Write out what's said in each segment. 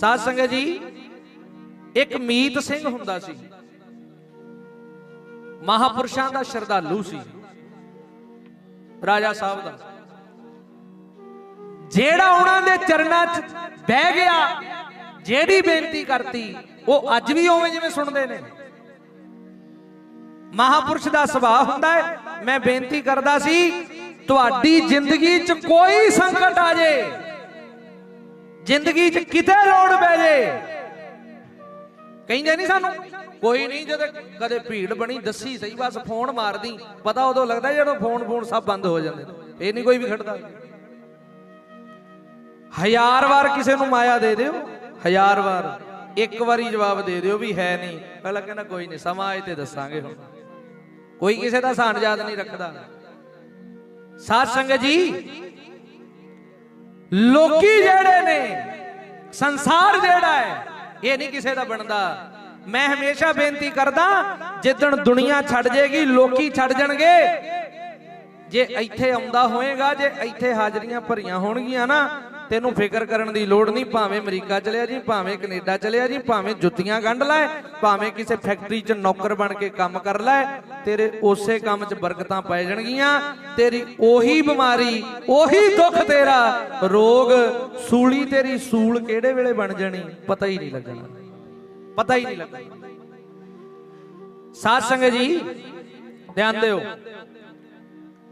ਸਾਧ ਸੰਗਤ ਜੀ, ਇੱਕ ਮੀਤ ਸਿੰਘ ਹੁੰਦਾ ਸੀ। ਮਹਾਪੁਰਸ਼ਾਂ ਦਾ ਸ਼ਰਧਾਲੂ ਸੀ। ਰਾਜਾ ਸਾਹਿਬ ਦਾ। ਜਿਹੜਾ ਉਹਨਾਂ ਦੇ ਚਰਨਾਂ 'ਚ ਬਹਿ ਗਿਆ ਜਿਹੜੀ ਬੇਨਤੀ ਕਰਤੀ, ਉਹ ਅੱਜ ਵੀ ਉਵੇਂ ਜਿਵੇਂ ਸੁਣਦੇ ਨੇ। ਮਹਾਪੁਰਸ਼ ਦਾ ਸੁਭਾਅ ਹੁੰਦਾ ਹੈ, ਮੈਂ ਬੇਨਤੀ ਕਰਦਾ ਸੀ, ਤੁਹਾਡੀ ਜ਼ਿੰਦਗੀ 'ਚ ਕੋਈ ਸੰਕਟ ਆ ਜੇ। ਜ਼ਿੰਦਗੀ 'ਚ ਕਿਤੇ ਲੋੜ ਪੈ ਜੇ। ਕਹਿੰਦੇ ਨਹੀਂ ਸਾਨੂੰ, ਕੋਈ ਨਹੀਂ ਜਦੋਂ ਕਦੇ ਭੀੜ ਬਣੀ, ਦੱਸੀ ਸਹੀ, ਬਸ ਫੋਨ ਮਾਰਦੀ। ਪਤਾ ਉਦੋਂ ਲੱਗਦਾ ਜਦੋਂ ਫੋਨ ਫੋਨ ਸਭ ਬੰਦ ਹੋ ਜਾਂਦੇ। ਇਹ ਨਹੀਂ ਕੋਈ ਵੀ ਖੜਦਾ। ਹਜ਼ਾਰ ਵਾਰ ਕਿਸੇ ਨੂੰ ਮਾਇਆ ਦੇ ਦਿਓ, ਹਜ਼ਾਰ ਵਾਰ। ਇੱਕ ਵਾਰੀ ਜਵਾਬ ਦੇ ਦਿਓ ਵੀ ਹੈ ਨਹੀਂ ਪਹਿਲਾਂ ਕਹਿੰਦਾ ਕੋਈ ਨਹੀਂ ਸਮਾਂ ਆਏ ਤੇ ਦੱਸਾਂਗੇ ਹੁਣ। ਕੋਈ ਕਿਸੇ ਦਾ ਸਾਨ ਯਾਦ ਨਹੀਂ ਰੱਖਦਾ। ਸਾਧ ਸੰਗਤ ਜੀ ਲੋਕੀ ਜਿਹੜੇ ਨੇ, ਸੰਸਾਰ ਜਿਹੜਾ ਹੈ, ਇਹ ਨਹੀਂ ਕਿਸੇ ਦਾ ਬਣਦਾ। ਮੈਂ ਹਮੇਸ਼ਾ ਬੇਨਤੀ ਕਰਦਾ, ਜਿੱਦਣ ਦੁਨੀਆ ਛੱਡ ਜੇਗੀ, ਲੋਕੀ ਛੱਡ ਜਾਣਗੇ। ਜੇ ਇੱਥੇ ਆਉਂਦਾ ਹੋਏਗਾ, ਜੇ ਇੱਥੇ ਹਾਜ਼ਰੀਆਂ ਭਰੀਆਂ ਹੋਣਗੀਆਂ ਨਾ ਤੈਨੂੰ ਫਿਕਰ ਕਰਨ ਦੀ ਲੋੜ ਨਹੀਂ, ਭਾਵੇਂ ਅਮਰੀਕਾ ਚਲਿਆ ਜੀ, ਭਾਵੇਂ ਕੈਨੇਡਾ ਚਲਿਆ ਜੀ, ਭਾਵੇਂ ਜੁੱਤੀਆਂ ਗੰਢ ਲੈ ਭਾਵੇਂ ਕਿਸੇ ਫੈਕਟਰੀ 'ਚ ਨੌਕਰ ਬਣ ਕੇ ਕੰਮ ਕਰ ਲੈ, ਤੇਰੇ ਉਸੇ ਕੰਮ 'ਚ ਬਰਕਤਾਂ ਪੈ ਜਾਣਗੀਆਂ, ਤੇਰੀ ਉਹੀ ਬਿਮਾਰੀ, ਉਹੀ ਦੁੱਖ ਤੇਰਾ, ਰੋਗ ਸੂਲੀ ਤੇਰੀ ਸੂਲ ਕਿਹੜੇ ਵੇਲੇ ਬਣ ਜਾਣੀ, ਪਤਾ ਹੀ ਨਹੀਂ ਲੱਗਣਾ, ਪਤਾ ਹੀ ਨਹੀਂ ਲੱਗਣਾ। ਸਾਧ ਸੰਗਤ ਜੀ, ਧਿਆਨ ਦਿਓ,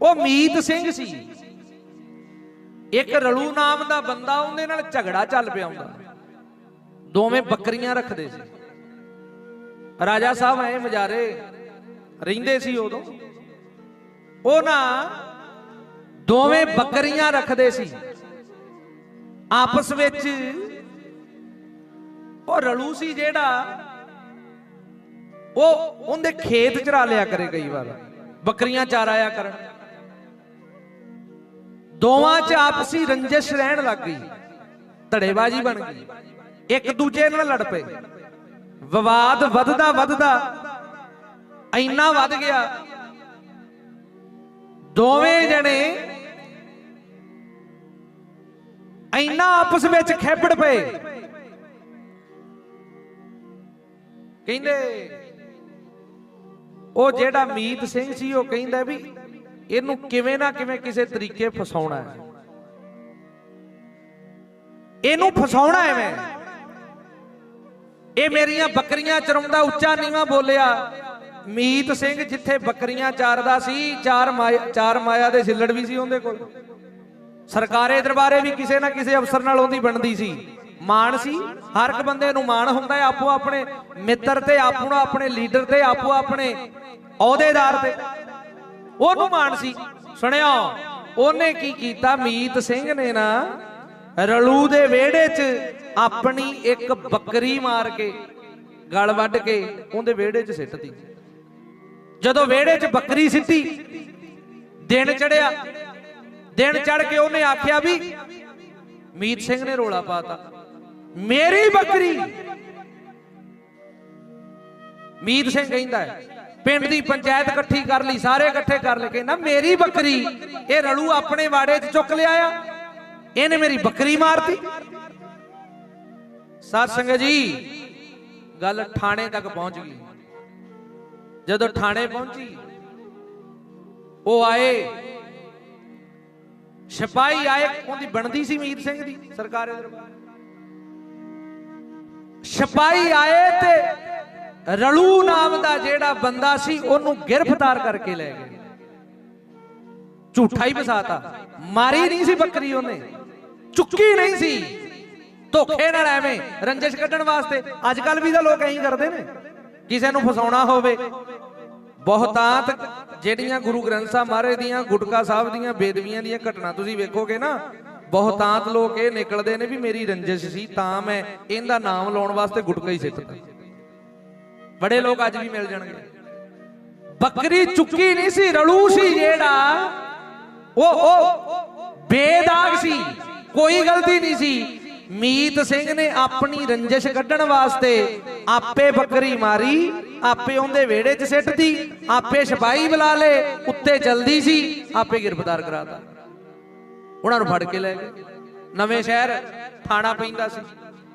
ਉਹ ਮੀਤ ਸਿੰਘ ਸੀ। ਇੱਕ ਰਲੂ ਨਾਮ ਦਾ ਬੰਦਾ ਉਹਦੇ ਨਾਲ ਝਗੜਾ ਚੱਲ ਪਿਆ ਹੁੰਦਾ। ਦੋਵੇਂ ਬੱਕਰੀਆਂ ਰੱਖਦੇ ਸੀ। ਰਾਜਾ ਸਾਹਿਬ ਐ ਮਜਾਰੇ ਰਹਿੰਦੇ ਸੀ ਉਦੋਂ। ਉਹ ਨਾ ਦੋਵੇਂ ਬੱਕਰੀਆਂ ਰੱਖਦੇ ਸੀ। ਆਪਸ ਵਿੱਚ ਉਹ ਰਲੂ ਸੀ ਜਿਹੜਾ ਉਹ ਉਹਦੇ ਖੇਤ ਚਰਾ ਲਿਆ ਕਰੇ ਕਈ ਵਾਰ। ਬੱਕਰੀਆਂ ਚਾਰ ਆਇਆ ਕਰਨ। ਦੋਵਾਂ 'ਚ ਆਪਸੀ ਰੰਜਿਸ਼ ਰਹਿਣ ਲੱਗ ਗਈ। ਧੜੇਬਾਜ਼ੀ ਬਣ ਗਈ। ਇੱਕ ਦੂਜੇ ਨਾਲ ਲੜ ਪਏ। ਵਿਵਾਦ ਵੱਧਦਾ ਵੱਧਦਾ ਇੰਨਾ ਵੱਧ ਗਿਆ। ਦੋਵੇਂ ਜਣੇ ਇੰਨਾ ਆਪਸ ਵਿੱਚ ਖੇਪੜ ਪਏ। ਕਹਿੰਦੇ, ਉਹ ਜਿਹੜਾ ਮੀਤ ਸਿੰਘ ਸੀ, ਉਹ ਕਹਿੰਦਾ ਵੀ ਇਹਨੂੰ ਕਿਵੇਂ ਨਾ ਕਿਵੇਂ ਕਿਸੇ ਤਰੀਕੇ ਫਸਾਉਣਾ ਹੈ। ਇਹਨੂੰ ਫਸਾਉਣਾ ਹੈ ਮੈਂ ਇਹ ਮੇਰੀਆਂ ਬੱਕਰੀਆਂ ਚਰਾਉਂਦਾ ਉੱਚਾ ਨੀਵਾ ਬੋਲਿਆ। ਮੀਤ ਸਿੰਘ ਜਿੱਥੇ ਬੱਕਰੀਆਂ ਚਾਰਦਾ ਸੀ, ਚਾਰ ਮਾਇਆ ਚਾਰ ਮਾਇਆ ਦੇ ਛਿੱਲੜ ਵੀ ਸੀ ਉਹਦੇ ਕੋਲ। ਸਰਕਾਰੇ ਦਰਬਾਰੇ ਵੀ ਕਿਸੇ ਨਾ ਕਿਸੇ ਅਫਸਰ ਨਾਲ ਉਹਦੀ ਬਣਦੀ ਸੀ। ਮਾਣ ਸੀ। ਹਰ ਇੱਕ ਬੰਦੇ ਨੂੰ ਮਾਣ ਹੁੰਦਾ ਹੈ ਆਪੋ ਆਪਣੇ ਮਿੱਤਰ ਤੇ ਆਪੋ ਆਪਣੇ ਲੀਡਰ ਤੇ ਆਪੋ ਆਪਣੇ ਅਹੁਦੇਦਾਰ ਤੇ। ਉਹਨੂੰ ਮਾਣ ਸੀ। ਸੁਣਿਆ ਉਹਨੇ ਕੀ ਕੀਤਾ? ਮੀਤ ਸਿੰਘ ਨੇ ਨਾ ਰਲੂ ਦੇ ਵਿਹੜੇ 'ਚ ਆਪਣੀ ਇੱਕ ਬੱਕਰੀ ਮਾਰ ਕੇ ਗਲ ਵੱਢ ਕੇ ਉਹਦੇ ਵਿਹੜੇ 'ਚ ਸਿੱਟਤੀ। ਜਦੋਂ ਵਿਹੜੇ 'ਚ ਬੱਕਰੀ ਸਿੱਟੀ, ਦਿਨ ਚੜਿਆ। ਦਿਨ ਚੜ ਕੇ ਉਹਨੇ ਆਖਿਆ ਵੀ, ਮੀਤ ਸਿੰਘ ਨੇ ਰੋਲਾ ਪਾਤਾ, ਮੇਰੀ ਬੱਕਰੀ! ਮੀਤ ਸਿੰਘ ਕਹਿੰਦਾ ਹੈ ਪਿੰਡ ਦੀ ਪੰਚਾਇਤ ਇਕੱਠੀ ਕਰ ਲਈ, ਸਾਰੇ ਇਕੱਠੇ ਕਰ ਲਏ ਨਾ ਮੇਰੀ ਬੱਕਰੀ, ਇਹ ਰਲੂ ਆਪਣੇ ਵਾੜੇ 'ਚ ਚੁੱਕ ਲਿਆ ਆ। ਇਹਨੇ ਮੇਰੀ ਬੱਕਰੀ ਮਾਰਤੀ। ਸਾਧ ਸੰਗਤ ਜੀ, ਗੱਲ ਥਾਣੇ ਤੱਕ ਪਹੁੰਚ ਗਈ। ਜਦੋਂ ਥਾਣੇ ਪਹੁੰਚੀ, ਉਹ ਆਏ। ਸਿਪਾਹੀ ਆਏ, ਉਹਦੀ ਬਣਦੀ ਸੀ ਮੀਤ ਸਿੰਘ ਦੀ, ਸਰਕਾਰੇ ਦਰਬਾਰ। ਸਿਪਾਹੀ ਆਏ ਤੇ ਰਲੂ ਨਾਮ ਦਾ ਜਿਹੜਾ ਬੰਦਾ ਸੀ, ਉਹਨੂੰ ਗ੍ਰਿਫਤਾਰ ਕਰਕੇ ਲੈ ਗਏ। ਝੂਠਾ ਹੀ ਫਸਾਤਾ। ਮਾਰੀ ਨਹੀਂ ਸੀ ਬੱਕਰੀ ਉਹਨੇ। ਚੁੱਕੀ ਨਹੀਂ ਸੀ। ਧੋਖੇ ਨਾਲ ਐਵੇਂ ਰੰਜਿਸ਼ ਕੱਢਣ ਵਾਸਤੇ ਅੱਜ ਕੱਲ ਵੀ ਤਾਂ ਲੋਕ ਐਂ ਕਰਦੇ ਨੇ। ਕਿਸੇ ਨੂੰ ਫਸਾਉਣਾ ਹੋਵੇ। ਬਹੁਤਾਤ ਜਿਹੜੀਆਂ ਗੁਰੂ ਗ੍ਰੰਥ ਸਾਹਿਬ ਮਹਾਰਾਜ ਦੀਆਂ, ਗੁਟਕਾ ਸਾਹਿਬ ਦੀਆਂ, ਬੇਦਵੀਆਂ ਦੀਆਂ ਘਟਨਾ ਤੁਸੀਂ ਵੇਖੋਗੇ ਨਾ ਬਹੁਤਾਤ ਲੋਕ ਇਹ ਨਿਕਲਦੇ ਨੇ ਵੀ ਮੇਰੀ ਰੰਜਿਸ਼ ਸੀ, ਤਾਂ ਮੈਂ ਇਹਦਾ ਨਾਮ ਲਾਉਣ ਵਾਸਤੇ ਗੁਟਕਾ ਹੀ ਸਿੱਟਦਾ। ਬੜੇ ਲੋਕ ਅੱਜ ਵੀ ਮਿਲ ਜਾਣਗੇ। ਬੱਕਰੀ ਚੁੱਕੀ ਨਹੀਂ ਸੀ, ਰਲੂ ਸੀ ਜਿਹੜਾ, ਉਹ ਉਹ ਬੇਦਾਗ ਸੀ, ਕੋਈ ਗਲਤੀ ਨਹੀਂ ਸੀ। ਮੀਤ ਸਿੰਘ ਨੇ ਆਪਣੀ ਰੰਜਿਸ਼ ਕੱਢਣ ਵਾਸਤੇ ਆਪੇ ਬੱਕਰੀ ਮਾਰੀ, ਆਪੇ ਉਹਦੇ ਵਿਹੜੇ 'ਚ ਸਿੱਟਦੀ ਆਪੇ ਸਿਪਾਹੀ ਬੁਲਾ ਲੇ ਉੱਤੇ ਚਲਦੀ ਸੀ, ਆਪੇ ਗ੍ਰਿਫਤਾਰ ਕਰਾਤਾ। ਉਹਨਾਂ ਨੂੰ ਫੜ ਕੇ ਲੈ ਗਏ। ਨਵੇਂ ਸ਼ਹਿਰ, ਥਾਣਾ ਪੈਂਦਾ ਸੀ।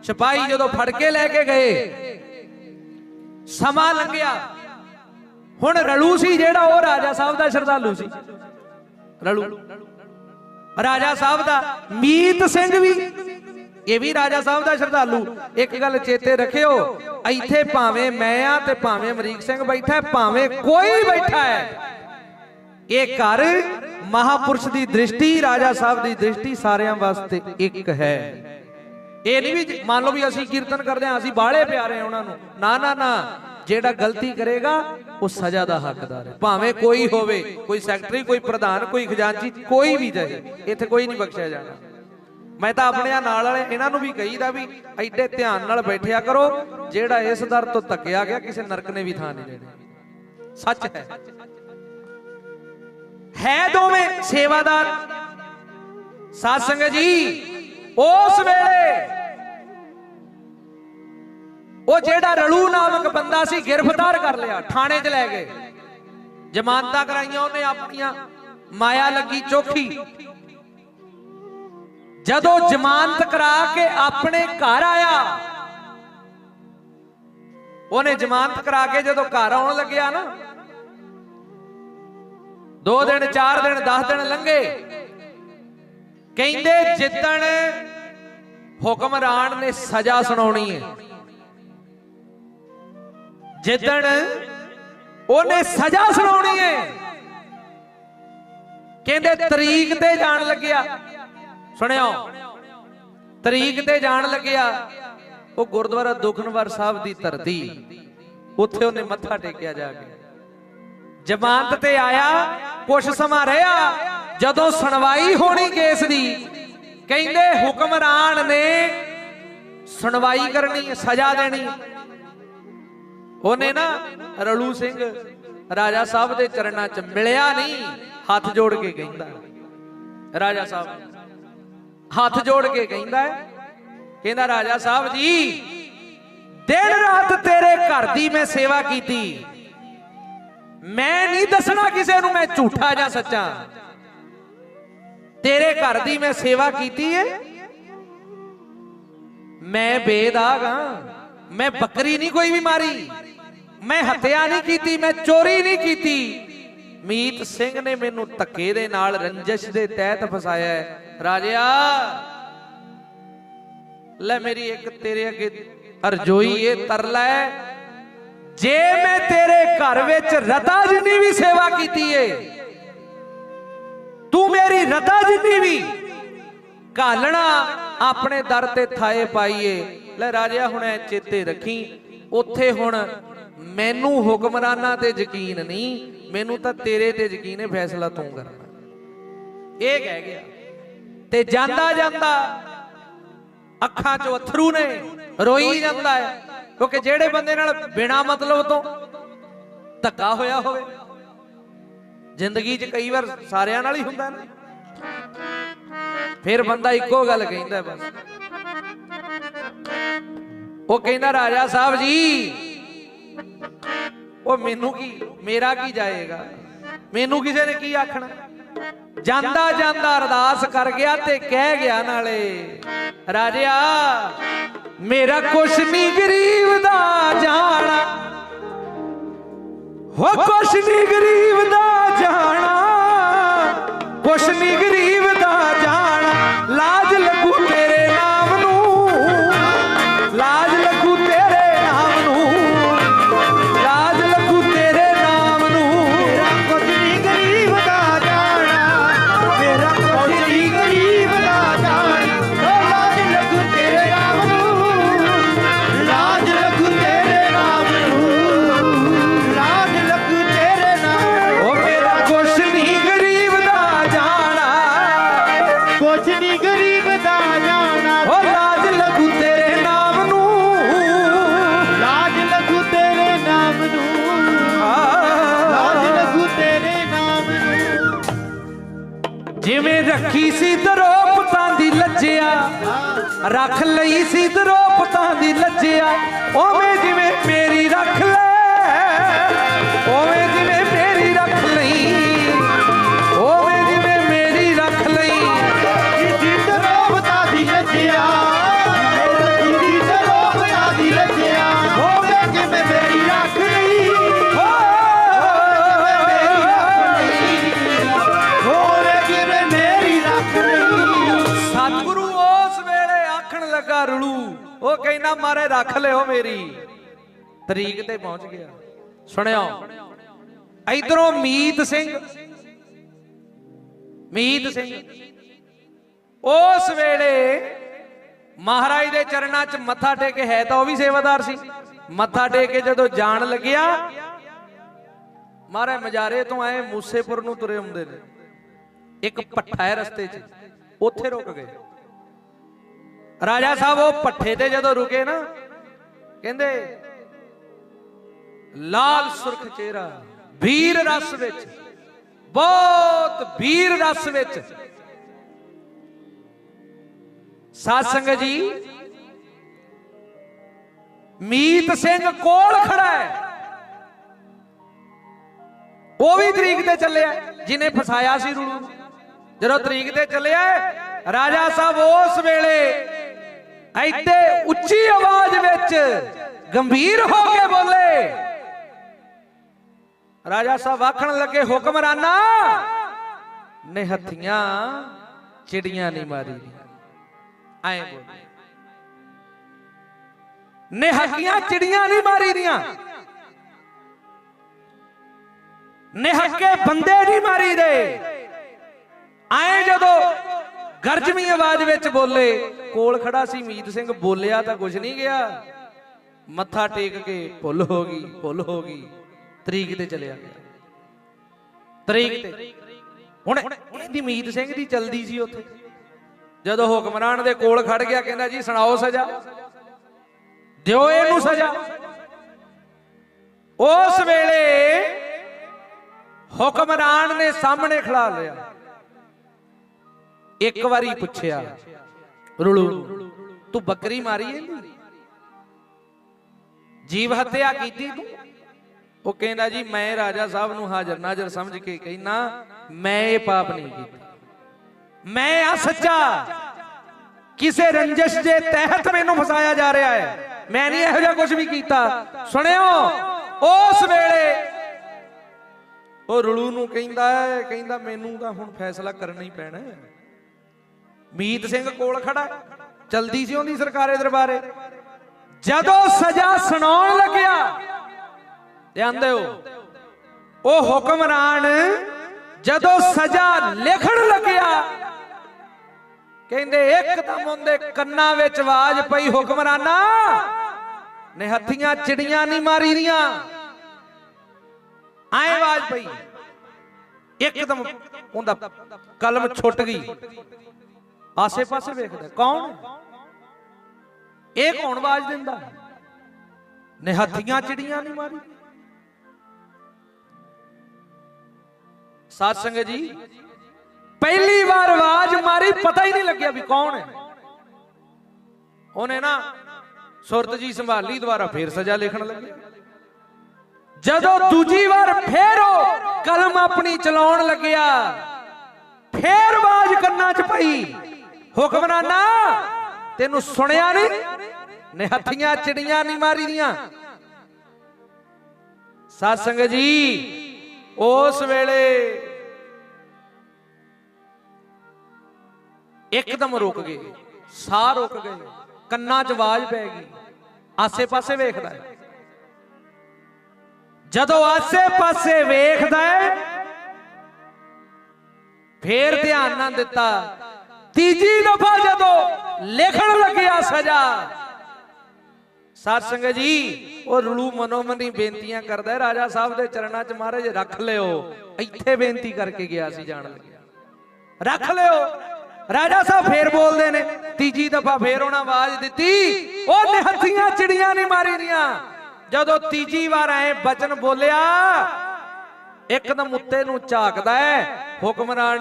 ਸਿਪਾਹੀ ਜਦੋਂ ਫੜ ਕੇ ਲੈ ਕੇ ਗਏ ਸਮਾਂ ਲੰਘਿਆ। ਹੁਣ ਰਲੂ ਸੀ ਜਿਹੜਾ ਉਹ ਰਾਜਾ ਸਾਹਿਬ ਦਾ ਸ਼ਰਧਾਲੂ ਸੀ। ਰਲੂ। ਰਾਜਾ ਸਾਹਿਬ ਦਾ, ਮੀਤ ਸਿੰਘ ਵੀ। ਇਹ ਵੀ ਰਾਜਾ ਸਾਹਿਬ ਦਾ ਸ਼ਰਧਾਲੂ। ਇੱਕ ਗੱਲ ਚੇਤੇ ਰੱਖਿਓ, ਇੱਥੇ ਭਾਵੇਂ ਮੈਂ ਆ ਤੇ ਭਾਵੇਂ ਅਮਰੀਕ ਸਿੰਘ ਬੈਠਾ ਭਾਵੇਂ ਕੋਈ ਬੈਠਾ ਹੈ। ਇਹ ਘਰ ਮਹਾਪੁਰਸ਼ ਦੀ ਦ੍ਰਿਸ਼ਟੀ, ਰਾਜਾ ਸਾਹਿਬ ਦੀ ਦ੍ਰਿਸ਼ਟੀ ਸਾਰਿਆਂ ਵਾਸਤੇ ਇੱਕ ਹੈ। ਇਹ ਨਹੀਂ ਵੀ ਮੰਨ ਲਓ ਵੀ ਅਸੀਂ ਕੀਰਤਨ ਕਰਦੇ ਹਾਂ, ਅਸੀਂ ਬਾਹਲੇ ਪਿਆਰੇ ਉਹਨਾਂ ਨੂੰ। ਨਾ ਨਾ ਨਾ। ਜਿਹੜਾ ਗਲਤੀ ਕਰੇਗਾ, ਉਹ ਸਜ਼ਾ ਦਾ ਹੱਕਦਾਰ ਹੈ। ਭਾਵੇਂ ਕੋਈ ਹੋਵੇ, ਕੋਈ ਸੈਕਟਰੀ, ਕੋਈ ਪ੍ਰਧਾਨ, ਕੋਈ ਖਜ਼ਾਨਚੀ, ਕੋਈ ਵੀ ਜਾਏ ਇੱਥੇ ਕੋਈ ਨਹੀਂ ਬਖਸ਼ਿਆ ਜਾਣਾ। ਮੈਂ ਤਾਂ ਆਪਣੇ ਨਾਲ ਵਾਲੇ, ਇਹਨਾਂ ਨੂੰ ਵੀ ਕਹੀਦਾ ਵੀ ਐਡੇ ਧਿਆਨ ਨਾਲ ਬੈਠਿਆ ਕਰੋ, ਜਿਹੜਾ ਇਸ ਦਰ ਤੋਂ ਤੱਕਿਆ ਗਿਆ, ਕਿਸੇ ਨਰਕ ਨੇ ਵੀ ਥਾਂ ਨਹੀਂ ਦੇਣੀ ਸੱਚ ਹੈ। ਹੈ ਦੋਵੇਂ ਸੇਵਾਦਾਰ। ਸਾਧ ਸੰਗਤ ਜੀ ਉਸ ਵੇਲੇ ਉਹ ਜਿਹੜਾ ਰਲੂ ਨਾਮਕ ਬੰਦਾ ਸੀ, ਗ੍ਰਿਫਤਾਰ ਕਰ ਲਿਆ, ਥਾਣੇ 'ਚ ਲੈ ਗਏ। ਜ਼ਮਾਨਤਾਂ ਕਰਾਈਆਂ ਉਹਨੇ ਆਪਣੀਆਂ, ਮਾਇਆ ਲੱਗੀ ਚੋਖੀ। ਜਦੋਂ ਜ਼ਮਾਨਤ ਕਰਾ ਕੇ ਆਪਣੇ ਘਰ ਆਇਆ, ਉਹਨੇ ਜ਼ਮਾਨਤ ਕਰਾ ਕੇ ਜਦੋਂ ਘਰ ਆਉਣ ਲੱਗਿਆ ਨਾ, ਦੋ ਦਿਨ, ਚਾਰ ਦਿਨ 10 ਦਿਨ ਲੰਘੇ। ਕਹਿੰਦੇ, ਜਿੱਦਣ ਹੁਕਮਰਾਨ ਨੇ ਸਜ਼ਾ ਸੁਣਾਉਣੀ ਹੈ। ਜਿੱਦਣ ਉਹਨੇ ਸਜ਼ਾ ਸੁਣਾਉਣੀ ਹੈ, ਕਹਿੰਦੇ ਤਰੀਕ ਤੇ ਜਾਣ ਲੱਗਿਆ। ਸੁਣਿਓ, ਤਰੀਕ ਤੇ ਜਾਣ ਲੱਗਿਆ, ਉਹ ਗੁਰਦੁਆਰਾ ਦੁਖਨਵਾਰ ਸਾਹਿਬ ਦੀ ਧਰਤੀ, ਉੱਥੇ ਉਹਨੇ ਮੱਥਾ ਟੇਕਿਆ ਜਾ ਕੇ। ਜ਼ਮਾਨਤ ਤੇ ਆਇਆ, ਕੁਛ ਸਮਾਂ ਰਿਹਾ, ਜਦੋਂ ਸੁਣਵਾਈ ਹੋਣੀ ਕੇਸ ਦੀ ਕਹਿੰਦੇ ਹੁਕਮਰਾਨ ਨੇ ਸੁਣਵਾਈ ਕਰਨੀ, ਸਜ਼ਾ ਦੇਣੀ। ਉਹਨੇ ਨਾ ਰਲੂ ਸਿੰਘ ਰਾਜਾ ਸਾਹਿਬ ਦੇ ਚਰਨਾਂ 'ਚ ਮਿਲਿਆ ਨਹੀਂ, ਹੱਥ ਜੋੜ ਕੇ ਕਹਿੰਦਾ। ਰਾਜਾ ਸਾਹਿਬ, ਹੱਥ ਜੋੜ ਕੇ ਕਹਿੰਦਾ ਕਹਿੰਦਾ, ਰਾਜਾ ਸਾਹਿਬ ਜੀ, ਦਿਨ ਰਾਤ ਤੇਰੇ ਘਰ ਦੀ ਮੈਂ ਸੇਵਾ ਕੀਤੀ। ਮੈਂ ਨਹੀਂ ਦੱਸਣਾ ਕਿਸੇ ਨੂੰ ਮੈਂ ਝੂਠਾ ਜਾਂ ਸੱਚਾ। ਤੇਰੇ ਘਰ ਦੀ ਮੈਂ ਸੇਵਾ ਕੀਤੀ ਏ? ਮੈਂ ਬੇਦਾਗ ਹਾਂ ਮੈਂ ਬੱਕਰੀ ਨਹੀਂ ਕੋਈ ਵੀ ਮਾਰੀ। ਮੈਂ ਹੱਤਿਆ ਨਹੀਂ ਕੀਤੀ, ਮੈਂ ਚੋਰੀ ਨਹੀਂ ਕੀਤੀ। ਮੀਤ ਸਿੰਘ ਨੇ ਮੈਨੂੰ ਧੱਕੇ ਦੇ ਨਾਲ ਰੰਜਸ਼ ਦੇ ਤਹਿਤ ਫਸਾਇਆ ਹੈ ਰਾਜਿਆ, ਲੈ ਮੇਰੀ ਇੱਕ ਤੇਰੇ ਅੱਗੇ ਅਰਜ਼ੋਈ ਇਹ ਤਰਲਾ ਹੈ ਜੇ ਮੈਂ ਤੇਰੇ ਘਰ ਵਿੱਚ ਰਤਾ ਜਿੰਨੀ ਵੀ ਸੇਵਾ ਕੀਤੀ ਏ ਤੂੰ ਮੇਰੀ ਰਤਾ ਜਿੰਨੀ ਵੀ। ਘਾਲਣਾ ਆਪਣੇ ਦਰ ਤੇ ਥਾਏ ਪਾਈਏ। ਲੈ ਰਾਜਾ ਹੁਣ ਐ ਚੇਤੇ ਰੱਖੀ। ਉੱਥੇ ਹੁਣ ਮੈਨੂੰ ਹੁਕਮਰਾਨਾਂ ਤੇ ਯਕੀਨ ਨਹੀਂ। ਮੈਨੂੰ ਤਾਂ ਤੇਰੇ ਤੇ ਯਕੀਨ ਹੈ, ਫੈਸਲਾ ਤੂੰ ਕਰਨਾ। ਇਹ ਕਹਿ ਗਿਆ। ਤੇ ਜਾਂਦਾ ਜਾਂਦਾ ਅੱਖਾਂ 'ਚੋਂ ਅਥਰੂ ਨੇ, ਰੋਈ ਜਾਂਦਾ ਹੈ। ਕਿਉਂਕਿ ਜਿਹੜੇ ਬੰਦੇ ਨਾਲ ਬਿਨਾ ਮਤਲਬ ਤੋਂ ਧੱਕਾ ਹੋਇਆ ਹੋਵੇ ਜ਼ਿੰਦਗੀ 'ਚ ਕਈ ਵਾਰ ਸਾਰਿਆਂ ਨਾਲ ਹੀ ਹੁੰਦਾ ਨਾ। ਫਿਰ ਬੰਦਾ ਇੱਕੋ ਗੱਲ ਕਹਿੰਦਾ ਬਸ। ਉਹ ਕਹਿੰਦਾ, ਰਾਜਾ ਸਾਹਿਬ ਜੀ, ਉਹ ਮੈਨੂੰ ਕੀ, ਮੇਰਾ ਕੀ ਜਾਏਗਾ? ਮੈਨੂੰ ਕਿਸੇ ਨੇ ਕੀ ਆਖਣਾ? ਜਾਂਦਾ ਜਾਂਦਾ ਅਰਦਾਸ ਕਰ ਗਿਆ ਤੇ ਕਹਿ ਗਿਆ ਨਾਲੇ, ਰਾਜਿਆ, ਮੇਰਾ ਕੁਛ ਨਹੀਂ ਗਰੀਬ ਦਾ ਜਾਣਾ। ਹੋ ਕੁਛ ਨਹੀਂ ਗਰੀਬ ਜਿਵੇਂ ਰੱਖੀ ਸੀ ਦਰੋਪਤਾਂ ਦੀ ਲੱਜਿਆ, ਰੱਖ ਲਈ ਸੀ ਦਰੋਪਤਾਂ ਦੀ ਲੱਜਿਆ ਓਵੇਂ ਜਿਵੇਂ ਮੇਰੀ ਰੱਖ ਉਹ ਕਹਿੰਦਾ, ਮਾਰੇ ਰੱਖ ਲਿਓ ਮੇਰੀ। ਤਰੀਕ ਤੇ ਪਹੁੰਚ ਗਿਆ। ਸੁਣਿਓ, ਇਧਰੋਂ ਮੀਤ ਸਿੰਘ ਮੀਤ ਸਿੰਘ, ਉਸ ਵੇਲੇ ਮਹਾਰਾਜ ਦੇ ਚਰਨਾਂ 'ਚ ਮੱਥਾ ਟੇਕੇ ਹੈ ਤਾਂ ਉਹ ਵੀ ਸੇਵਾਦਾਰ ਸੀ। ਮੱਥਾ ਟੇਕ ਕੇ ਜਦੋਂ ਜਾਣ ਲੱਗਿਆ ਮਹਾਰਾਜ ਮਜਾਰੇ ਤੋਂ ਆਏ ਮੂਸੇਪੁਰ ਨੂੰ ਤੁਰੇ ਹੁੰਦੇ ਨੇ। ਇੱਕ ਪੱਠਾ ਹੈ ਰਸਤੇ 'ਚ, ਉੱਥੇ ਰੁਕ ਗਏ। ਰਾਜਾ ਸਾਹਿਬ, ਉਹ ਪੱਠੇ ਤੇ ਜਦੋਂ ਰੁਕੇ ਨਾ, ਕਹਿੰਦੇ, ਲਾਲ ਸੁਰਖ ਚਿਹਰਾ, ਵੀਰ ਰਸ ਵਿੱਚ, ਬਹੁਤ ਵੀਰ ਰਸ ਵਿੱਚ। ਸਾਧ ਸੰਗਤ ਜੀ, ਮੀਤ ਸਿੰਘ ਕੋਲ ਖੜਾ ਹੈ। ਉਹ ਵੀ ਤਰੀਕ ਤੇ ਚੱਲਿਆ, ਜਿਹਨੇ ਫਸਾਇਆ ਸੀ ਰੂਲੂ ਜਦੋਂ ਤਰੀਕ ਤੇ ਚੱਲਿਆ, ਰਾਜਾ ਸਾਹਿਬ ਉਸ ਵੇਲੇ ਐਡੇ ਉੱਚੀ ਆਵਾਜ਼ ਵਿੱਚ ਗੰਭੀਰ ਹੋ ਕੇ ਬੋਲੇ। ਰਾਜਾ ਸਾਹਿਬ ਆਖਣ ਲੱਗੇ, ਹੁਕਮਰਾਨਾ, ਨੇ ਹੱਥੀਆਂ ਚਿੜੀਆਂ ਨਹੀਂ ਮਾਰੀ ਐ ਬੋਲੇ। ਨੇ ਹੱਕੀਆਂ ਚਿੜੀਆਂ ਨਹੀਂ ਮਾਰੀ ਦੀਆਂ ਨਿਹੱਕੇ ਬੰਦੇ ਨਹੀਂ ਮਾਰੀ ਦੇ ਐ ਜਦੋਂ ਗਰਜਵੀਂ ਆਵਾਜ਼ ਵਿੱਚ ਬੋਲੇ। ਕੋਲ ਖੜਾ ਸੀ ਮੀਤ ਸਿੰਘ, ਬੋਲਿਆ ਤਾਂ ਕੁਝ ਨਹੀਂ ਗਿਆ। ਮੱਥਾ ਟੇਕ ਕੇ ਭੁੱਲ ਹੋ ਗਈ, ਭੁੱਲ ਹੋ ਗਈ। ਤਰੀਕ ਤੇ ਚਲਿਆ ਗਿਆ। ਤਰੀਕ ਤੇ। ਹੁਣ ਇਹਦੀ ਮੀਤ ਸਿੰਘ ਦੀ ਚਲਦੀ ਸੀ ਉੱਥੇ। ਜਦੋਂ ਹੁਕਮਰਾਨ ਦੇ ਕੋਲ ਖੜ ਗਿਆ, ਕਹਿੰਦਾ, ਜੀ, ਸੁਣਾਓ ਸਜ਼ਾ। ਦਿਓ ਇਹਨੂੰ ਸਜ਼ਾ। ਉਸ ਵੇਲੇ ਹੁਕਮਰਾਨ ਨੇ ਸਾਹਮਣੇ ਖੜਾ ਲਿਆ। ਇੱਕ ਵਾਰੀ ਪੁੱਛਿਆ, ਰੁਲੂ, ਤੂੰ ਬੱਕਰੀ ਮਾਰੀ ਏ ਜੀਵ ਹੱਤਿਆ ਕੀਤੀ ਤੂੰ? ਉਹ ਕਹਿੰਦਾ ਜੀ, ਮੈਂ ਰਾਜਾ ਸਾਹਿਬ ਨੂੰ ਹਾਜ਼ਰ ਨਾਜ਼ਰ ਸਮਝ ਕੇ ਕਹਿਣਾ ਮੈਂ ਇਹ ਪਾਪ ਨਹੀਂ ਕੀਤਾ। ਮੈਂ ਆ ਸੱਚਾ। ਕਿਸੇ ਰੰਜਿਸ਼ ਦੇ ਤਹਿਤ ਮੈਨੂੰ ਫਸਾਇਆ ਜਾ ਰਿਹਾ ਹੈ। ਮੈਂ ਨਹੀਂ ਇਹੋ ਜਿਹਾ ਕੁਝ ਵੀ ਕੀਤਾ। ਸੁਣਿਓ, ਉਸ ਵੇਲੇ ਉਹ ਰੁਲੂ ਨੂੰ ਕਹਿੰਦਾ ਕਹਿੰਦਾ ਮੈਨੂੰ ਤਾਂ ਹੁਣ ਫੈਸਲਾ ਕਰਨਾ ਹੀ ਪੈਣਾ ਹੈ। ਮੀਤ ਸਿੰਘ ਕੋਲ ਖੜਾ। ਚਲਦੀ ਸੀ ਉਹਦੀ ਸਰਕਾਰੇ ਦਰਬਾਰੇ। ਜਦੋਂ ਸਜ਼ਾ ਸੁਣਾਉਣ ਲੱਗਿਆ, ਧਿਆਨ ਦਿਓ, ਉਹ ਹੁਕਮਰਾਨ ਜਦੋਂ ਸਜ਼ਾ ਲਿਖਣ ਲੱਗਿਆ, ਕਹਿੰਦੇ, ਇੱਕਦਮ ਉਹਦੇ ਕੰਨਾਂ ਵਿੱਚ ਆਵਾਜ਼ ਪਈ, ਹੁਕਮਰਾਨਾ, ਨੇ ਹੱਥੀਆਂ ਚਿੜੀਆਂ ਨਹੀਂ ਮਾਰੀ ਦੀਆਂ। ਐ ਆਵਾਜ਼ ਪਈ। ਇੱਕਦਮ ਉਹਦਾ ਕਲਮ ਛੁੱਟ ਗਈ। ਆਸੇ-ਪਾਸੇ ਵੇਖਦਾ। ਕੌਣ? ਇਹ ਕੌਣ ਆਵਾਜ਼ ਦਿੰਦਾ? ਨੇ ਹੱਥੀਆਂ ਚਿੜੀਆਂ ਨਹੀਂ ਮਾਰੀ? ਸਾਧ ਸੰਗਤ ਜੀ, ਪਹਿਲੀ ਵਾਰ ਆਵਾਜ਼ ਮਾਰੀ, ਪਤਾ ਹੀ ਨਹੀਂ ਲੱਗਿਆ ਵੀ ਕੌਣ ਹੈ। ਉਹਨੇ ਨਾ ਸੁਰਤ ਜੀ ਸੰਭਾਲੀ, ਦੁਬਾਰਾ ਫੇਰ ਸਜ਼ਾ ਲਿਖਣ ਲੱਗੇ। ਜਦੋਂ ਦੂਜੀ ਵਾਰ ਫੇਰ ਉਹ ਕਲਮ ਆਪਣੀ ਚਲਾਉਣ ਲੱਗਿਆ, ਫੇਰ ਆਵਾਜ਼ ਕੰਨਾਂ 'ਚ ਪਈ। ਹੁਕਮਰਾਨਾ ਤੈਨੂੰ ਸੁਣਿਆ ਨਹੀਂ ਨੇ ਹੱਥੀਆਂ ਚਿੜੀਆਂ ਨਹੀਂ ਮਾਰੀ ਦੀਆਂ। ਸਾਧ ਸੰਗਤ ਜੀ, ਉਸ ਵੇਲੇ ਇੱਕਦਮ ਰੁਕ ਗਏ। ਸਾਹ ਰੁਕ ਗਏ। ਕੰਨਾਂ 'ਚ ਆਵਾਜ਼ ਪੈ ਗਈ। ਆਸੇ-ਪਾਸੇ ਵੇਖਦਾ ਹੈ। ਜਦੋਂ ਆਸੇ-ਪਾਸੇ ਵੇਖਦਾ ਹੈ, ਫੇਰ ਧਿਆਨ ਨਾ ਦਿੱਤਾ। ਤੀਜੀ ਦਫਾ ਜਦੋਂ ਲਿਖਣ ਲੱਗਿਆ ਸਜ਼ਾ। ਸਾਧ ਸੰਗਤ ਜੀ, ਉਹ ਰੁਲੂ ਮਨੋਮਨੀ ਬੇਨਤੀਆਂ ਕਰਦਾ ਰਾਜਾ ਸਾਹਿਬ ਦੇ ਚਰਨਾਂ 'ਚ ਮਹਾਰਾਜ ਰੱਖ ਲਿਓ। ਇੱਥੇ ਬੇਨਤੀ ਕਰਕੇ ਗਿਆ ਸੀ ਜਾਣ ਲੱਗਿਆ ਰੱਖ ਲਿਓ। ਰਾਜਾ ਸਾਹਿਬ ਫੇਰ ਬੋਲਦੇ ਨੇ, ਤੀਜੀ ਦਫਾ ਫੇਰ ਉਹਨਾਂ ਆਵਾਜ਼ ਦਿੱਤੀ। ਉਹ ਨਿਹੱਥੀਆਂ ਚਿੜੀਆਂ ਨਹੀਂ ਮਾਰੀ ਦੀਆਂ ਜਦੋਂ ਤੀਜੀ ਵਾਰ ਐ ਬਚਨ ਬੋਲਿਆ ਇੱਕਦਮ ਉੱਤੇ ਨੂੰ ਝਾਕਦਾ ਹੈ, ਹੁਕਮਰਾਨ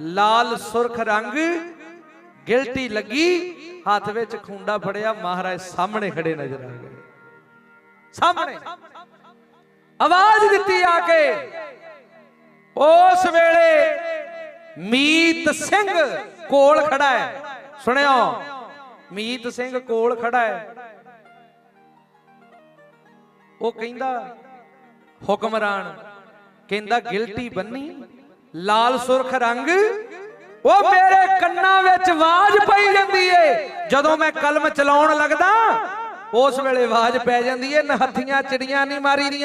ਲਾਲ ਸੁਰਖ ਰੰਗ, ਗਿਲਟੀ ਲੱਗੀ, ਹੱਥ ਵਿੱਚ ਖੁੰਡਾ ਫੜਿਆ, ਮਹਾਰਾਜ ਸਾਹਮਣੇ ਖੜੇ ਨਜ਼ਰ ਆ ਗਏ। ਸਾਹਮਣੇ। ਆਵਾਜ਼ ਦਿੱਤੀ ਆ ਕੇ। ਉਸ ਵੇਲੇ ਮੀਤ ਸਿੰਘ ਕੋਲ ਖੜਾ ਹੈ। ਸੁਣਿਓ, ਮੀਤ ਸਿੰਘ ਕੋਲ ਖੜਾ ਹੈ। ਉਹ ਕਹਿੰਦਾ, ਹੁਕਮਰਾਨ, ਕਹਿੰਦਾ ਗਿਲਟੀ ਬੰਨੀ? ਲਾਲ ਸੁਰਖ ਰੰਗ। ਉਹ ਮੇਰੇ ਕੰਨਾਂ ਵਿੱਚ ਆਵਾਜ਼ ਪਈ ਜਾਂਦੀ ਏ। ਜਦੋਂ ਮੈਂ ਕਲਮ ਚਲਾਉਣ ਲੱਗਦਾ, ਉਸ ਵੇਲੇ ਆਵਾਜ਼ ਪੈ ਜਾਂਦੀ ਏ, ਨਹੱਥੀਆਂ ਚਿੜੀਆਂ ਨਹੀਂ ਮਾਰੀ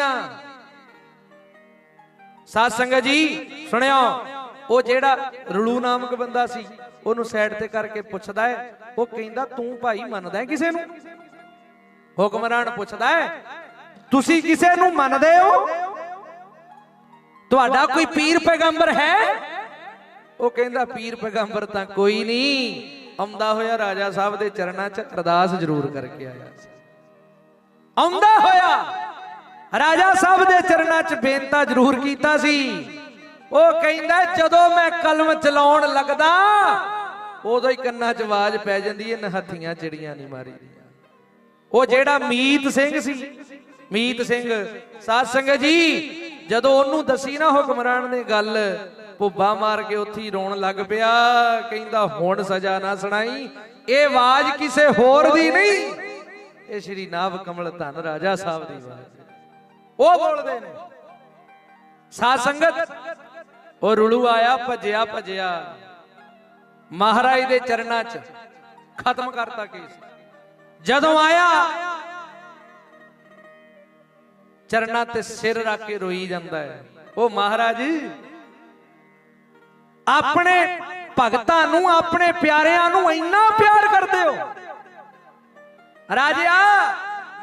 ਸਾਧ ਸੰਗਤ ਜੀ, ਸੁਣਿਓ, ਉਹ ਜਿਹੜਾ ਰਲੂ ਨਾਮਕ ਬੰਦਾ ਸੀ, ਉਹਨੂੰ ਸਾਈਡ ਤੇ ਕਰਕੇ ਪੁੱਛਦਾ ਹੈ ਉਹ ਕਹਿੰਦਾ, ਤੂੰ ਭਾਈ ਮੰਨਦਾ ਕਿਸੇ ਨੂੰ? ਹੁਕਮਰਾਨ ਪੁੱਛਦਾ ਹੈ ਤੁਸੀਂ ਕਿਸੇ ਨੂੰ ਮੰਨਦੇ ਹੋ? ਤੁਹਾਡਾ ਕੋਈ ਪੀਰ ਪੈਗੰਬਰ ਹੈ? ਉਹ ਕਹਿੰਦਾ ਪੀਰ ਪੈਗੰਬਰ ਤਾਂ ਕੋਈ ਨਹੀਂ। ਆਉਂਦਾ ਹੋਇਆ ਰਾਜਾ ਸਾਹਿਬ ਦੇ ਚਰਨਾਂ 'ਚ ਅਰਦਾਸ ਜ਼ਰੂਰ ਕਰਕੇ ਆਇਆ ਸੀ। ਆਉਂਦਾ ਹੋਇਆ ਰਾਜਾ ਸਾਹਿਬ ਦੇ ਚਰਨਾਂ 'ਚ ਬੇਨਤਾ ਜ਼ਰੂਰ ਕੀਤਾ ਸੀ। ਉਹ ਕਹਿੰਦਾ ਜਦੋਂ ਮੈਂ ਕਲਮ ਚਲਾਉਣ ਲੱਗਦਾ ਉਦੋਂ ਹੀ ਕੰਨਾਂ 'ਚ ਆਵਾਜ਼ ਪੈ ਜਾਂਦੀ ਹੈ ਨਹੱਥੀਆਂ ਚਿੜੀਆਂ ਨਹੀਂ ਮਾਰੀ ਉਹ ਜਿਹੜਾ ਮੀਤ ਸਿੰਘ ਸੀ ਮੀਤ ਸਿੰਘ ਸਾਧ ਸੰਗਤ ਜੀ ਜਦੋਂ ਉਹਨੂੰ ਦਸੀ ਨਾ ਹੁਕਮਰਾਨ ਨੇ ਗੱਲ, ਭੁੱਬਾ ਮਾਰ ਕੇ ਉੱਥੇ ਹੀ ਰੋਣ ਲੱਗ ਪਿਆ, ਕਹਿੰਦਾ, ਹੁਣ ਸਜ਼ਾ ਨਾ ਸੁਣਾਈ, ਇਹ ਆਵਾਜ਼ ਕਿਸੇ ਹੋਰ ਦੀ ਨਹੀਂ। ਇਹ ਸ਼੍ਰੀ ਨਾਭ ਕਮਲ ਧਨ ਰਾਜਾ ਸਾਹਿਬ ਦੀ ਆਵਾਜ਼ ਉਹ ਬੋਲਦੇ ਨੇ, ਸਾਧ ਸੰਗਤ, ਉਹ ਰੁਲੂ ਆਇਆ, ਭੱਜਿਆ ਭੱਜਿਆ, ਮਹਾਰਾਜ ਦੇ ਚਰਨਾਂ 'ਚ ਖਤਮ ਕਰਤਾ ਕੇਸ। ਜਦੋਂ ਆਇਆ ਚਰਨਾਂ ਤੇ ਸਿਰ ਰੱਖ ਕੇ ਰੋਈ ਜਾਂਦਾ ਹੈ। ਉਹ ਮਹਾਰਾਜ, ਆਪਣੇ ਭਗਤਾਂ ਨੂੰ, ਆਪਣੇ ਪਿਆਰਿਆਂ ਨੂੰ ਇੰਨਾ ਪਿਆਰ ਕਰਦੇ ਹੋ। ਰਾਜਿਆ,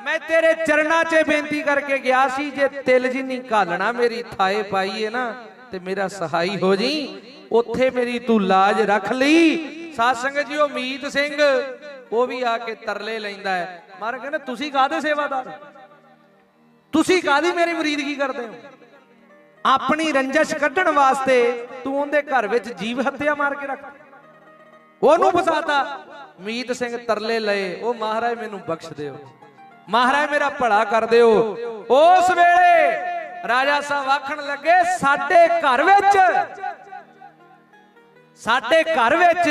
ਮੈਂ ਤੇਰੇ ਚਰਨਾਂ 'ਚ ਬੇਨਤੀ ਕਰਕੇ ਗਿਆ ਸੀ, ਜੇ ਤਿਲ ਜਿੰਨੀ ਘਾਲਣਾ ਮੇਰੀ ਥਾਏ ਪਾਈ ਹੈ ਨਾ, ਤੇ ਮੇਰਾ ਸਹਾਈ ਹੋ ਜੀ। ਉੱਥੇ ਮੇਰੀ ਤੂੰ ਲਾਜ ਰੱਖ ਲਈ। ਸਾਧ ਸੰਗਤ ਜੀ, ਉਹ ਮੀਤ ਸਿੰਘ, ਉਹ ਵੀ ਆ ਕੇ ਤਰਲੇ ਲੈਂਦਾ ਹੈ। ਮਾਰ ਕਹਿੰਦਾ, ਤੁਸੀਂ ਕਾਹਦੇ ਸੇਵਾਦਾਰ? ਤੁਸੀਂ ਕਾਹਦੀ ਮੇਰੀ ਮਰੀਦਗੀ ਕਰਦੇ ਹੋ? ਆਪਣੀ ਰੰਜਸ਼ ਕੱਢਣ ਵਾਸਤੇ ਤੂੰ ਉਹਦੇ ਘਰ ਵਿੱਚ ਜੀਵ ਹੱਤਿਆ ਮਾਰ ਕੇ ਰੱਖ ਉਹਨੂੰ ਫਸਾਤਾ। ਮੀਤ ਸਿੰਘ ਤਰਲੇ ਲਏ। ਉਹ ਮਹਾਰਾਜ ਮੈਨੂੰ ਬਖਸ਼ ਦਿਓ। ਮਹਾਰਾਜ ਮੇਰਾ ਭਲਾ ਕਰ ਦਿਓ। ਉਸ ਵੇਲੇ ਰਾਜਾ ਸਾਹਿਬ ਆਖਣ ਲੱਗੇ, ਸਾਡੇ ਘਰ ਵਿੱਚ, ਸਾਡੇ ਘਰ ਵਿੱਚ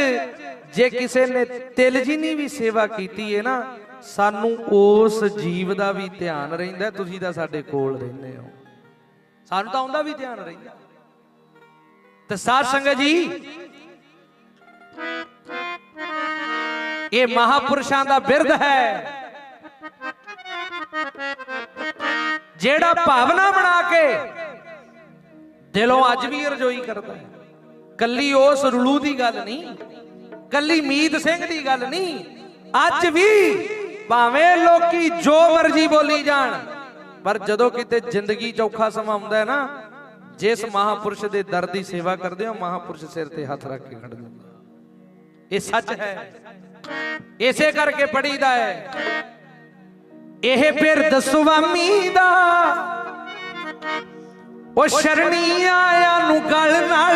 ਜੇ ਕਿਸੇ ਨੇ ਤਿਲਜੀਨੀ ਵੀ ਸੇਵਾ ਕੀਤੀ ਹੈ ਨਾ ਸਾਨੂੰ ਉਸ ਜੀਵ ਦਾ ਵੀ ਧਿਆਨ ਰਹਿੰਦਾ, ਤੁਸੀਂ ਤਾਂ ਸਾਡੇ ਕੋਲ ਰਹਿੰਦੇ ਹੋ। ਸਾਨੂੰ ਤਾਂ ਉਹਦਾ ਵੀ ਧਿਆਨ ਰਹਿੰਦਾ। ਤੇ ਸਾਧ ਸੰਗਤ ਜੀ, ਇਹ ਮਹਾਪੁਰਸ਼ਾਂ ਦਾ ਬਿਰਧ ਹੈ। ਜਿਹੜਾ ਭਾਵਨਾ ਬਣਾ ਕੇ ਦਿਲੋਂ ਅੱਜ ਵੀ ਰਜੋਈ ਕਰਦਾ ਹੈ। ਕੱਲੀ ਉਸ ਰੁਲੂ ਦੀ ਗੱਲ ਨਹੀਂ, ਕੱਲੀ ਮੀਤ ਸਿੰਘ ਦੀ ਗੱਲ ਨਹੀਂ, ਅੱਜ ਵੀ ਭਾਵੇਂ ਲੋਕੀ ਜੋ ਮਰਜ਼ੀ ਬੋਲੀ ਜਾਣ, ਪਰ ਜਦੋਂ ਕਿਤੇ ਜ਼ਿੰਦਗੀ ਚੌਖਾ ਸਮਾਂ ਆਉਂਦਾ ਹੈ ਨਾ, ਜਿਸ ਮਹਾਪੁਰਸ਼ ਦੇ ਦਰ ਦੀ ਸੇਵਾ ਕਰਦੇ ਹੋ, ਮਹਾਪੁਰਸ਼ ਸਿਰ ਤੇ ਹੱਥ ਰੱਖ ਕੇ ਖੜ ਜਾਂਦਾ। ਇਹ ਸੱਚ ਹੈ। ਇਸੇ ਕਰਕੇ ਪੜੀਦਾ ਹੈ। ਇਹ ਫਿਰ ਸੁਆਮੀ ਦਾ, ਉਹ ਸ਼ਰਣੀ ਆਇਆਂ ਨੂੰ ਗਲ ਨਾਲ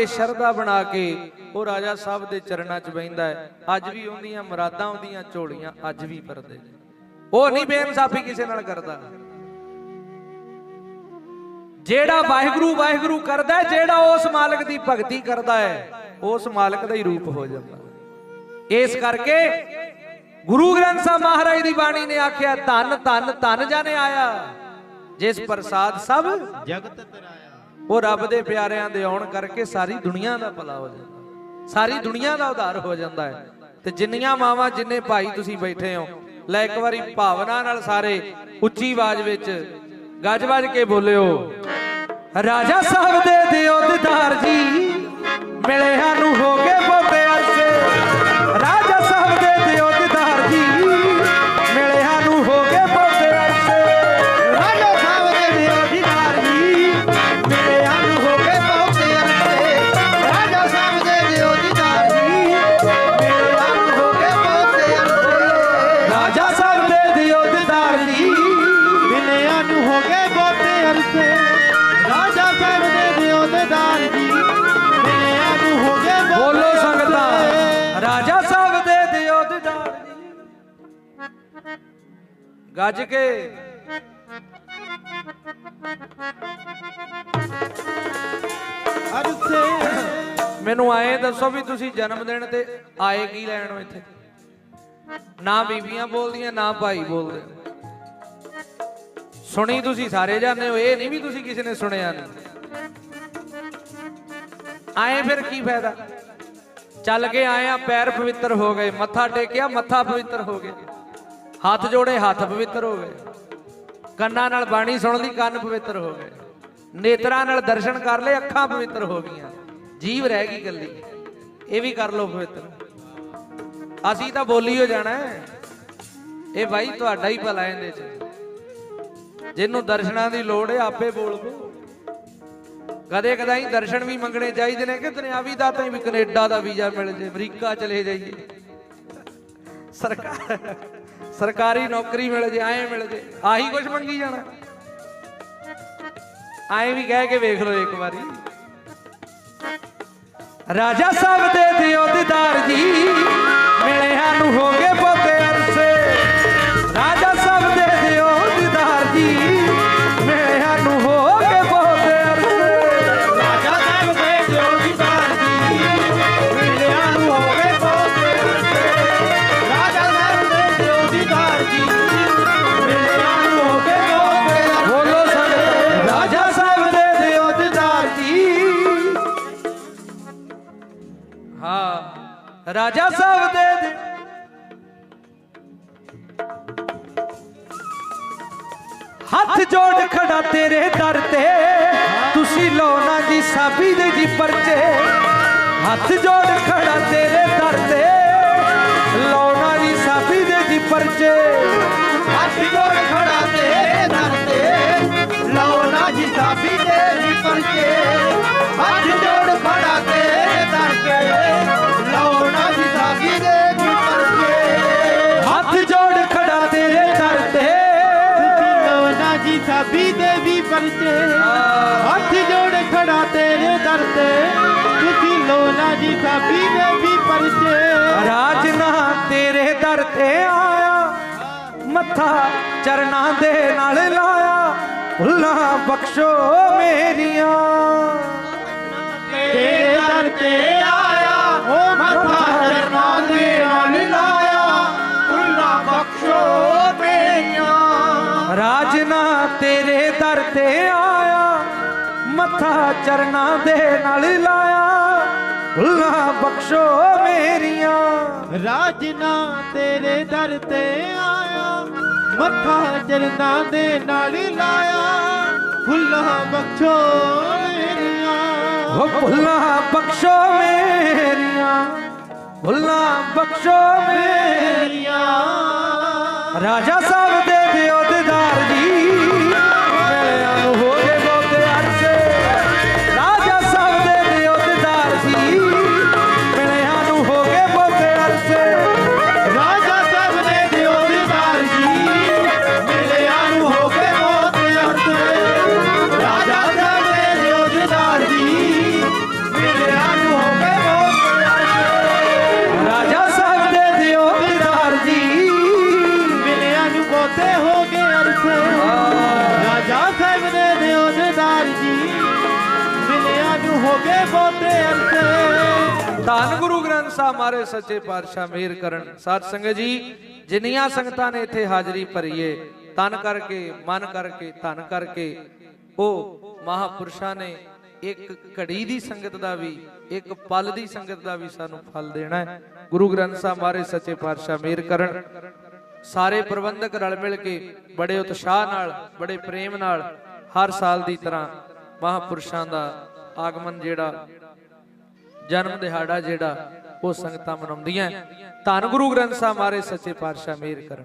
ਕੇ ਸ਼ਰਧਾ ਬਣਾ ਕੇ ਉਹ ਰਾਜਾ ਸਾਹਿਬ ਦੇ ਚਰਨਾਂ 'ਚ ਬੈਂਦਾ ਹੈ। ਅੱਜ ਵੀ ਉਹਦੀਆਂ ਮੁਰਾਦਾਂ, ਉਹਦੀਆਂ ਝੋਲੀਆਂ ਅੱਜ ਵੀ ਪਰਦੇ ਨੇ। ਉਹ ਨਹੀਂ ਬੇਇਨਸਾਫੀ ਕਿਸੇ ਨਾਲ ਕਰਦਾ। ਜਿਹੜਾ ਵਾਹਿਗੁਰੂ ਵਾਹਿਗੁਰੂ ਕਰਦਾ ਜਿਹੜਾ ਉਸ ਮਾਲਕ ਦੀ ਭਗਤੀ ਕਰਦਾ ਹੈ, ਉਸ ਮਾਲਕ ਦਾ ਹੀ ਰੂਪ ਹੋ ਜਾਂਦਾ। ਇਸ ਕਰਕੇ ਗੁਰੂ ਗ੍ਰੰਥ ਸਾਹਿਬ ਮਹਾਰਾਜ ਦੀ ਬਾਣੀ ਨੇ ਆਖਿਆ, ਧਨ ਧਨ, ਧੰਨ ਜਾਣੇ ਆਇਆ। ਜਿਸ ਪ੍ਰਸਾਦ ਸਭ ਜਗਤ ਤਰਾਇਆ। ਉਹ ਰੱਬ ਦੇ ਪਿਆਰਿਆਂ ਦੇ ਆਉਣ ਕਰਕੇ ਸਾਰੀ ਦੁਨੀਆ ਦਾ ਭਲਾ ਹੋ ਜਾਂਦਾ। ਸਾਰੀ ਦੁਨੀਆ ਦਾ ਉਧਾਰ ਹੋ ਜਾਂਦਾ ਹੈ। ਤੇ ਜਿੰਨੀਆਂ ਮਾਵਾਂ, ਜਿੰਨੇ ਭਾਈ ਤੁਸੀਂ ਬੈਠੇ ਹੋ, ਲੈ ਇੱਕ ਵਾਰੀ ਭਾਵਨਾ ਨਾਲ ਸਾਰੇ ਉੱਚੀ ਆਵਾਜ਼ ਵਿੱਚ ਗੱਜ ਵੱਜ ਕੇ ਬੋਲਿਓ, ਰਾਜਾ ਸਾਹਿਬ ਦੇ ਦਿਓ ਦਿਦਾਰ ਜੀ ਮਿਲੇ ਸਾਨੂੰ ਹੋ ਗਏ ਅਰਸੇ ਰਾਜਾ ਸਾਹਿਬ ਦੇ ਦਿਓ ਦੀਦਾਰ ਜੀ ਮਿਲਿਆ ਨੂੰ ਹੋ ਗਏ ਬੋਲੋ। ਸੰਗਤਾਂ ਰਾਜਾ ਸਾਹਿਬ ਦੇ ਦਿਓ ਦਿਦਾਰ ਜੀ ਗੱਜ ਕੇ। ਅਰਸੇ ਮੈਨੂੰ ਆਏ ਦੱਸੋ ਵੀ ਤੁਸੀਂ ਜਨਮ ਦਿਨ ਤੇ ਆਏ ਕੀ ਲੈਣ ਇੱਥੇ? ਨਾ ਬੀਬੀਆਂ ਬੋਲਦੀਆਂ ਨਾ ਭਾਈ ਬੋਲਦੇ। ਸੁਣੀ ਤੁਸੀਂ ਸਾਰੇ ਜਾਂਦੇ ਹੋ, ਇਹ ਨਹੀਂ ਵੀ ਤੁਸੀਂ ਕਿਸੇ ਨੇ ਸੁਣਿਆ ਨਹੀਂ। ਆਏ ਫਿਰ ਕੀ ਫਾਇਦਾ? ਚੱਲ ਕੇ ਆਇਆ ਪੈਰ ਪਵਿੱਤਰ ਹੋ ਗਏ, ਮੱਥਾ ਟੇਕਿਆ, ਮੱਥਾ ਪਵਿੱਤਰ ਹੋ ਗਿਆ ਹੱਥ ਜੋੜੇ, ਹੱਥ ਪਵਿੱਤਰ ਹੋ ਗਏ। ਕੰਨਾਂ ਨਾਲ ਬਾਣੀ ਸੁਣ ਲਈ ਕੰਨ ਪਵਿੱਤਰ ਹੋ ਗਏ। ਨੇਤਰਾਂ ਨਾਲ ਦਰਸ਼ਨ ਕਰ ਲਏ, ਅੱਖਾਂ ਪਵਿੱਤਰ ਹੋ ਗਈਆਂ। ਜੀਵ ਰਹਿ ਗਈ ਗੱਲੀ ਇਹ ਵੀ ਕਰ ਲਓ ਪਵਿੱਤਰ। ਅਸੀਂ ਤਾਂ ਬੋਲੀ ਹੋ ਜਾਣਾ। ਇਹ ਭਾਈ ਤੁਹਾਡਾ ਹੀ ਭਲਾ ਇਹਦੇ ਚ। ਜਿਹਨੂੰ ਦਰਸ਼ਨਾਂ ਦੀ ਲੋੜ ਹੈ, ਆਪੇ ਬੋਲ ਪੋ ਕਦੇ ਕਦਾਈ ਦਰਸ਼ਨ ਵੀ ਮੰਗਣੇ ਚਾਹੀਦੇ ਨੇ ਕਿ ਦੁਨਿਆਵੀ ਦਾਤਾਂ ਹੀ ਵੀ ਕੈਨੇਡਾ ਦਾ ਵੀਜ਼ਾ ਮਿਲ ਜੇ, ਅਮਰੀਕਾ ਚਲੇ ਜਾਈਏ। ਸਰਕਾਰ ਸਰਕਾਰੀ ਨੌਕਰੀ ਮਿਲ ਜੇ, ਐਂ ਮਿਲ ਜੇ, ਆਹੀ ਕੁਝ ਮੰਗੀ ਜਾਣਾ। ਐਂ ਵੀ ਕਹਿ ਕੇ ਵੇਖ ਲਓ ਇੱਕ ਵਾਰੀ। ਰਾਜਾ ਸਾਹਿਬ ਦੇ ਦਿਓ ਦਿਦਾਰ ਜੀ ਮਿਲੇ ਸਾਨੂੰ ਹੋ ਗਏ ਰਾਜਾ ਸਾਹਿਬ ਦੇ ਦਿਓ ਹੱਥ ਜੋੜ ਖੜਾ ਤੇਰੇ ਦਰ ਤੇ। ਤੁਸੀਂ ਲੋ ਨਾ ਜੀ, ਸਾਬੀ ਦੇ ਜੀ ਪਰਚੇ। ਹੱਥ ਜੋੜ ਖੜਾ ਤੇਰੇ ਦਰ ਤੇ। ਲੋ ਨਾ ਜੀ, ਸਾਬੀ ਦੇ ਜੀ ਪਰਚੇ। ਹੱਥ ਜੋੜ ਖੜਾ ਤੇਰੇ ਦਰ ਤੇ। ਲਓ ਨਾ ਜੀ, ਸਾਬੀ ਦੇ ਜੀ ਪਰਚੇ। ਪਰਚੇ ਹੱਥ ਜੋੜ ਖੜਾ ਤੇਰੇ ਦਰ ਤੇ। ਤੁਸੀਂ ਨਾ ਜੀ ਸਾਬੀ ਦੇ ਵੀ ਪਰਚੇ। ਰਾਜਨਾ ਤੇਰੇ ਦਰ ਤੇ ਆਇਆ। ਮੱਥਾ ਚਰਨਾਂ ਦੇ ਨਾਲ ਲਾਇਆ। ਭੁੱਲਾਂ ਬਖਸ਼ੋ ਮੇਰੀਆਂ। ਤੇਰੇ ਦਰ ਤੇ ਆਇਆ। ਮੱਥਾ ਚਰਨਾਂ ਦੇ ਨਾਲ ਲਾਇਆ। ਰਾਜਨਾ ਤੇਰੇ ਦਰ ਤੇ ਆਇਆ ਮੱਥਾ ਚਰਨਾਂ ਦੇ ਨਾਲ ਲਾਇਆ। ਭੁੱਲਾਂ ਬਖਸ਼ੋ ਮੇਰੀਆਂ। ਰਾਜਨਾ ਤੇਰੇ ਦਰ ਤੇ ਆਇਆ ਮੱਥਾ ਚਰਨਾਂ ਦੇ ਨਾਲ ਲਾਇਆ। ਫੁੱਲਾਂ ਬਖਸ਼ੋ ਮੇਰੀਆਂ। ਉਹ ਭੁੱਲਾਂ ਬਖਸ਼ੋ ਮੇਰੀਆਂ। ਭੁੱਲਾਂ ਬਖਸ਼ੋ ਮੇਰੀਆਂ। ਰਾਜਾ ਸਾਹਿਬ ਦੇ ਦਿਓ ਦਿਦਾਰ ਮਿਲਿਆ ਬਹੁਤੇ ਅਰਸੇ ਧੰਨ ਗੁਰੂ ਗ੍ਰੰਥ ਸਾਹਿਬ ਮਾਰੇ ਸੱਚੇ ਪਾਤਸ਼ਾਹ ਮਿਹਰ ਕਰਨ। ਸਾਧ ਸੰਗਤ ਜੀ, ਜਿੰਨੀਆਂ ਸੰਗਤਾਂ ਨੇ ਇੱਥੇ ਹਾਜ਼ਰੀ ਭਰੀਏ ਤਨ ਕਰਕੇ, ਮਨ ਕਰਕੇ, ਧਨ ਕਰਕੇ, ਉਹ ਮਹਾਪੁਰਸ਼ਾਂ ਨੇ ਇੱਕ ਘੜੀ ਦੀ ਸੰਗਤ ਦਾ ਵੀ, ਇੱਕ ਪਲ ਦੀ ਸੰਗਤ ਦਾ ਵੀ ਸਾਨੂੰ ਫਲ ਦੇਣਾ ਹੈ। ਗੁਰੂ ਗ੍ਰੰਥ ਸਾਹਿਬ ਮਾਰੇ ਸੱਚੇ ਪਾਤਸ਼ਾਹ ਮੇਰ ਕਰਨ। ਸਾਰੇ ਪ੍ਰਬੰਧਕ ਰਲ ਮਿਲ ਕੇ ਬੜੇ ਉਤਸ਼ਾਹ ਨਾਲ, ਬੜੇ ਪ੍ਰੇਮ ਨਾਲ ਹਰ ਸਾਲ ਦੀ ਤਰ੍ਹਾਂ ਮਹਾਪੁਰਸ਼ਾਂ ਦਾ ਆਗਮਨ ਜਿਹੜਾ, ਜਨਮ ਦਿਹਾੜਾ ਜਿਹੜਾ, ਉਹ ਸੰਗਤਾਂ ਮਨਾਉਂਦੀਆਂ। ਧੰਨ ਗੁਰੂ ਗ੍ਰੰਥ ਸਾਹਿਬ ਮਾਰੇ ਸੱਚੇ ਪਾਤਸ਼ਾਹ ਮੇਰ ਕਰਨ